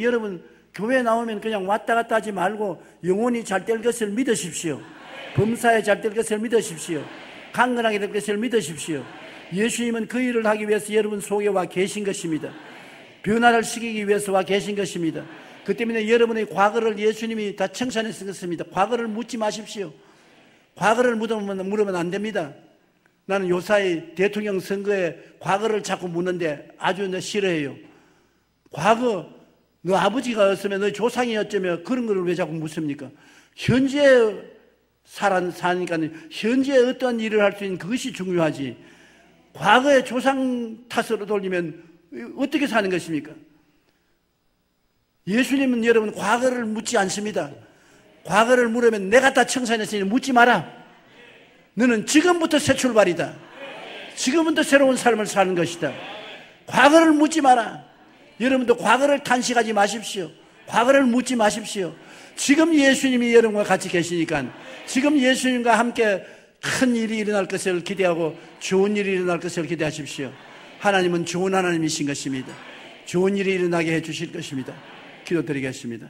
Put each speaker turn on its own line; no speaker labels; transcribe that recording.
여러분 교회 나오면 그냥 왔다 갔다 하지 말고 영혼이 잘 될 것을 믿으십시오. 범사에 잘 될 것을 믿으십시오. 강건하게 될 것을 믿으십시오. 예수님은 그 일을 하기 위해서 여러분 속에 와 계신 것입니다. 변화를 시키기 위해서 와 계신 것입니다. 그 때문에 여러분의 과거를 예수님이 다 청산해서 것입니다. 과거를 묻지 마십시오. 과거를 물으면, 물으면 안 됩니다. 나는 요사이 대통령 선거에 과거를 자꾸 묻는데 아주 싫어해요. 과거, 너 아버지가 었으면 너 조상이 었으며 그런 거를 왜 자꾸 묻습니까? 현재 살아, 사니까 현재 어떤 일을 할 수 있는 그것이 중요하지. 과거의 조상 탓으로 돌리면 어떻게 사는 것입니까? 예수님은 여러분 과거를 묻지 않습니다. 과거를 물으면 내가 다 청산했으니 묻지 마라. 너는 지금부터 새 출발이다. 지금부터 새로운 삶을 사는 것이다. 과거를 묻지 마라. 여러분도 과거를 탄식하지 마십시오. 과거를 묻지 마십시오. 지금 예수님이 여러분과 같이 계시니까 지금 예수님과 함께 큰 일이 일어날 것을 기대하고 좋은 일이 일어날 것을 기대하십시오. 하나님은 좋은 하나님이신 것입니다. 좋은 일이 일어나게 해 주실 것입니다. 기도드리겠습니다.